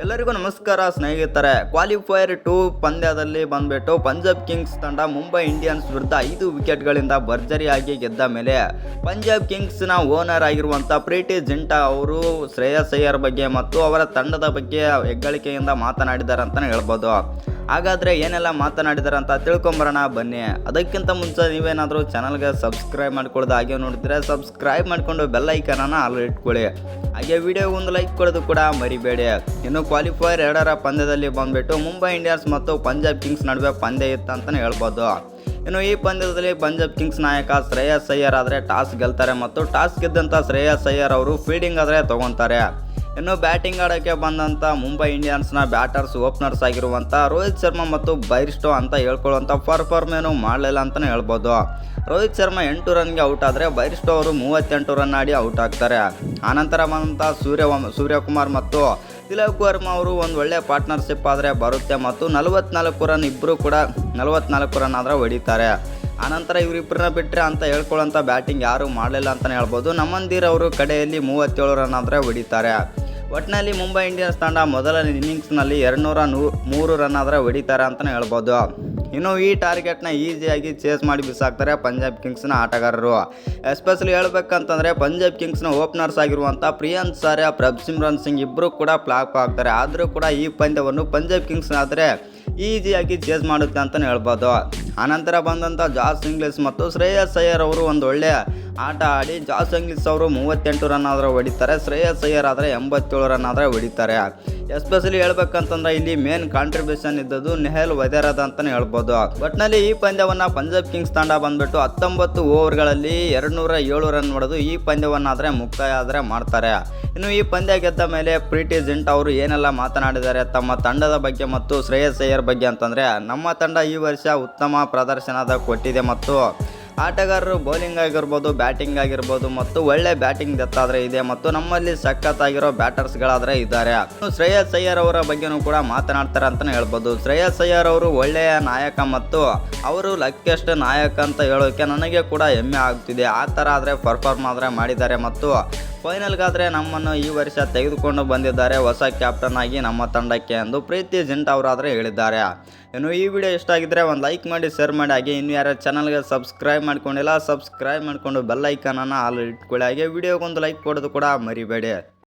ಎಲ್ಲರಿಗೂ ನಮಸ್ಕಾರ ಸ್ನೇಹಿತರೆ ಕ್ವಾಲಿಫೈಯರ್ ಟು ಪಂದ್ಯದಲ್ಲಿ ಬಂದ್ಬಿಟ್ಟು ಪಂಜಾಬ್ ಕಿಂಗ್ಸ್ ತಂಡ ಮುಂಬೈ ಇಂಡಿಯನ್ಸ್ ವಿರುದ್ಧ ಐದು ವಿಕೆಟ್ಗಳಿಂದ ಭರ್ಜರಿಯಾಗಿ ಗೆದ್ದ ಮೇಲೆ ಪಂಜಾಬ್ ಕಿಂಗ್ಸ್ನ ಓನರ್ ಆಗಿರುವಂಥ ಪ್ರೀತಿ ಜಿಂಟಾ ಅವರು ಶ್ರೇಯಸ್ ಅಯ್ಯರ್ ಬಗ್ಗೆ ಮತ್ತು ಅವರ ತಂಡದ ಬಗ್ಗೆ ಹೆಗ್ಗಳಿಕೆಯಿಂದ ಮಾತನಾಡಿದ್ದಾರೆ ಅಂತಲೇ ಹೇಳ್ಬೋದು ಹಾಗಾದರೆ ಏನೆಲ್ಲ ಮಾತನಾಡಿದಾರೆ ಅಂತ ತಿಳ್ಕೊಂಬರೋಣ, ಬನ್ನಿ. ಅದಕ್ಕಿಂತ ಮುಂಚೆ ನೀವೇನಾದರೂ ಚಾನಲ್ಗೆ ಸಬ್ಸ್ಕ್ರೈಬ್ ಮಾಡ್ಕೊಳ್ಳೋದು ಹಾಗೆ ನೋಡಿದ್ರೆ ಸಬ್ಸ್ಕ್ರೈಬ್ ಮಾಡಿಕೊಂಡು ಬೆಲ್ ಐಕನನ್ನು ಆಲ್ ಇಟ್ಕೊಳ್ಳಿ. ಹಾಗೆ ವಿಡಿಯೋ ಒಂದು ಲೈಕ್ ಕೊಡೋದು ಕೂಡ ಮರಿಬೇಡಿ. ಇನ್ನು ಕ್ವಾಲಿಫೈಯರ್ ಎರಡರ ಪಂದ್ಯದಲ್ಲಿ ಬಂದ್ಬಿಟ್ಟು ಮುಂಬೈ ಇಂಡಿಯನ್ಸ್ ಮತ್ತು ಪಂಜಾಬ್ ಕಿಂಗ್ಸ್ ನಡುವೆ ಪಂದ್ಯ ಇತ್ತು ಅಂತಲೇ ಹೇಳ್ಬೋದು. ಇನ್ನು ಈ ಪಂದ್ಯದಲ್ಲಿ ಪಂಜಾಬ್ ಕಿಂಗ್ಸ್ ನಾಯಕ ಶ್ರೇಯಸ್ ಅಯ್ಯರ್ ಆದರೆ ಟಾಸ್ ಗೆಲ್ತಾರೆ ಮತ್ತು ಟಾಸ್ ಗೆದ್ದಂಥ ಶ್ರೇಯಸ್ ಅಯ್ಯರ್ ಅವರು ಫೀಲ್ಡಿಂಗ್ ಆದರೆ ತಗೊತಾರೆ. ಇನ್ನು ಬ್ಯಾಟಿಂಗ್ ಆಡೋಕ್ಕೆ ಬಂದಂಥ ಮುಂಬೈ ಇಂಡಿಯನ್ಸ್ನ ಬ್ಯಾಟರ್ಸ್, ಓಪನರ್ಸ್ ಆಗಿರುವಂಥ ರೋಹಿತ್ ಶರ್ಮಾ ಮತ್ತು ಬೈರಿಸ್ಟೋ ಅಂತ ಹೇಳ್ಕೊಳ್ಳುವಂಥ ಪರ್ಫಾರ್ಮ್ ಏನು ಮಾಡಲಿಲ್ಲ ಅಂತಲೇ ಹೇಳ್ಬೋದು. ರೋಹಿತ್ ಶರ್ಮಾ ಎಂಟು ರನ್ಗೆ ಔಟ್ ಆದರೆ ಬೈರಿಸ್ಟೋ ಅವರು ಮೂವತ್ತೆಂಟು ರನ್ ಆಡಿ ಔಟ್ ಆಗ್ತಾರೆ. ಆನಂತರ ಬಂದಂಥ ಸೂರ್ಯ ಸೂರ್ಯಕುಮಾರ್ ಮತ್ತು ತಿಲಕ್ ವರ್ಮಾ ಅವರು ಒಂದು ಒಳ್ಳೆ ಪಾರ್ಟ್ನರ್ಶಿಪ್ ಆದರೆ ಬರುತ್ತೆ ಮತ್ತು ನಲವತ್ನಾಲ್ಕು ರನ್ ಇಬ್ಬರು ಕೂಡ ನಲವತ್ನಾಲ್ಕು ರನ್ ಆದರೆ ಹೊಡಿತಾರೆ. ಆನಂತರ ಇವರಿಬ್ಬರನ್ನ ಬಿಟ್ಟರೆ ಅಂತ ಹೇಳ್ಕೊಳ್ಳೋಂಥ ಬ್ಯಾಟಿಂಗ್ ಯಾರೂ ಮಾಡಲಿಲ್ಲ ಅಂತಲೇ ಹೇಳ್ಬೋದು. ನಮ್ಮಂದಿರವರು ಕಡೆಯಲ್ಲಿ ಮೂವತ್ತೇಳು ರನ್ ಆದರೆ ಹೊಡಿತಾರೆ. ಒಟ್ಟಿನಲ್ಲಿ ಮುಂಬೈ ಇಂಡಿಯನ್ಸ್ ತಂಡ ಮೊದಲನೇ ಇನ್ನಿಂಗ್ಸ್ನಲ್ಲಿ ಎರಡುನೂರ ನೂ, ಮೂರು ರನ್ ಆದರೆ ಹೊಡಿತಾರೆ ಅಂತಲೇ ಹೇಳ್ಬೋದು. ಇನ್ನು ಈ ಟಾರ್ಗೆಟ್ನ ಈಸಿಯಾಗಿ ಚೇಸ್ ಮಾಡಿ ಬಿಸಾಕ್ತಾರೆ ಪಂಜಾಬ್ ಕಿಂಗ್ಸ್ನ ಆಟಗಾರರು. ಎಸ್ಪೆಷಲಿ ಹೇಳ್ಬೇಕಂತಂದರೆ ಪಂಜಾಬ್ ಕಿಂಗ್ಸ್ನ ಓಪನರ್ಸ್ ಆಗಿರುವಂಥ ಪ್ರಿಯಾಂತ್ ಸಾರ್ಯ, ಪ್ರಭ್ ಸಿಮ್ರನ್ ಸಿಂಗ್ ಇಬ್ಬರು ಕೂಡ ಫ್ಲಾಪ್ ಆಗ್ತಾರೆ. ಆದರೂ ಕೂಡ ಈ ಪಂದ್ಯವನ್ನು ಪಂಜಾಬ್ ಕಿಂಗ್ಸ್ ಆದರೆ ಈಸಿಯಾಗಿ ಚೇಸ್ ಮಾಡುತ್ತೆ ಅಂತಲೇ ಹೇಳ್ಬೋದು. ಆನಂತರ ಬಂದಂಥ ಜಾಸ್ ಇಂಗ್ಲಿಸ್ ಮತ್ತು ಶ್ರೇಯಸ್ ಅಯ್ಯರ್ ಅವರು ಒಂದು ಒಳ್ಳೆಯ ಆಟ ಆಡಿ ಜಾಸ್ ಇಂಗ್ಲಿಸ್ ಅವರು ಮೂವತ್ತೆಂಟು ರನ್ ಆದರೆ ಹೊಡಿತಾರೆ, ಶ್ರೇಯಸ್ ಅಯ್ಯರ್ ಆದರೆ ಎಂಬತ್ತೇಳು ರನ್ ಆದರೆ ಹೊಡಿತಾರೆ. ಎಸ್ಪೆಷಲಿ ಹೇಳ್ಬೇಕಂತಂದ್ರೆ ಇಲ್ಲಿ ಮೇನ್ ಕಾಂಟ್ರಿಬ್ಯೂಷನ್ ಇದ್ದದ್ದು ನೆಹಲ್ ವದೇರದ ಅಂತಲೇ ಹೇಳ್ಬೋದು. ಒಟ್ಟಿನಲ್ಲಿ ಈ ಪಂದ್ಯವನ್ನು ಪಂಜಾಬ್ ಕಿಂಗ್ಸ್ ತಂಡ ಬಂದ್ಬಿಟ್ಟು ಹತ್ತೊಂಬತ್ತು ಓವರ್ಗಳಲ್ಲಿ ಎರಡುನೂರ ಏಳು ರನ್ ಹೊಡೆದು ಈ ಪಂದ್ಯವನ್ನಾದರೆ ಮುಕ್ತಾಯ ಆದರೆ ಮಾಡ್ತಾರೆ. ಇನ್ನು ಈ ಪಂದ್ಯ ಗೆದ್ದ ಮೇಲೆ ಪ್ರೀತಿ ಜಿಂಟ್ ಅವರು ಏನೆಲ್ಲ ಮಾತನಾಡಿದ್ದಾರೆ ತಮ್ಮ ತಂಡದ ಬಗ್ಗೆ ಮತ್ತು ಶ್ರೇಯಸ್ ಅಯ್ಯರ್ ಬಗ್ಗೆ ಅಂತಂದರೆ, ನಮ್ಮ ತಂಡ ಈ ವರ್ಷ ಉತ್ತಮ ಪ್ರದರ್ಶನದ ಕೊಟ್ಟಿದೆ ಮತ್ತು ಆಟಗಾರರು ಬೌಲಿಂಗ್ ಆಗಿರ್ಬೋದು ಬ್ಯಾಟಿಂಗ್ ಆಗಿರ್ಬೋದು ಮತ್ತು ಒಳ್ಳೆ ಬ್ಯಾಟಿಂಗ್ ದತ್ತಾದರೆ ಇದೆ ಮತ್ತು ನಮ್ಮಲ್ಲಿ ಸಖತ್ತಾಗಿರೋ ಬ್ಯಾಟರ್ಸ್ಗಳಾದರೆ ಇದ್ದಾರೆ. ಶ್ರೇಯಸ್ ಅಯ್ಯರ್ ಅವರ ಬಗ್ಗೆನೂ ಕೂಡ ಮಾತನಾಡ್ತಾರೆ ಅಂತಲೇ ಹೇಳ್ಬೋದು. ಶ್ರೇಯಸ್ ಅಯ್ಯರ್ ಅವರು ಒಳ್ಳೆಯ ನಾಯಕ ಮತ್ತು ಅವರು ಲಕ್ಕೆಸ್ಟ್ ನಾಯಕ ಅಂತ ಹೇಳೋಕೆ ನನಗೆ ಕೂಡ ಹೆಮ್ಮೆ ಆಗ್ತಿದೆ. ಆ ಥರ ಆದರೆ ಪರ್ಫಾರ್ಮ್ ಆದರೆ ಮಾಡಿದ್ದಾರೆ ಮತ್ತು ಫೈನಲ್ಗಾದರೆ ನಮ್ಮನ್ನು ಈ ವರ್ಷ ತೆಗೆದುಕೊಂಡು ಬಂದಿದ್ದಾರೆ ಹೊಸ ಕ್ಯಾಪ್ಟನ್ ಆಗಿ ನಮ್ಮ ತಂಡಕ್ಕೆ ಎಂದು ಪ್ರೀತಿ ಜಿಂಟ್ ಅವರಾದರೆ ಹೇಳಿದ್ದಾರೆ. ಇನ್ನು ಈ ವಿಡಿಯೋ ಇಷ್ಟ ಆಗಿದ್ದರೆ ಒಂದು ಲೈಕ್ ಮಾಡಿ, ಶೇರ್ ಮಾಡಿ, ಹಾಗೆ ಇನ್ನು ಯಾರು ಚಾನಲ್ಗೆ ಸಬ್ಸ್ಕ್ರೈಬ್ ಮಾಡ್ಕೊಂಡಿಲ್ಲ ಸಬ್ಸ್ಕ್ರೈಬ್ ಮಾಡಿಕೊಂಡು ಬೆಲ್ ಐಕನನ್ನು ಆಲ್ ಇಟ್ಕೊಳ್ಳಿ, ಹಾಗೆ ವಿಡಿಯೋಗೊಂದು ಲೈಕ್ ಕೊಡೋದು ಕೂಡ ಮರಿಬೇಡಿ.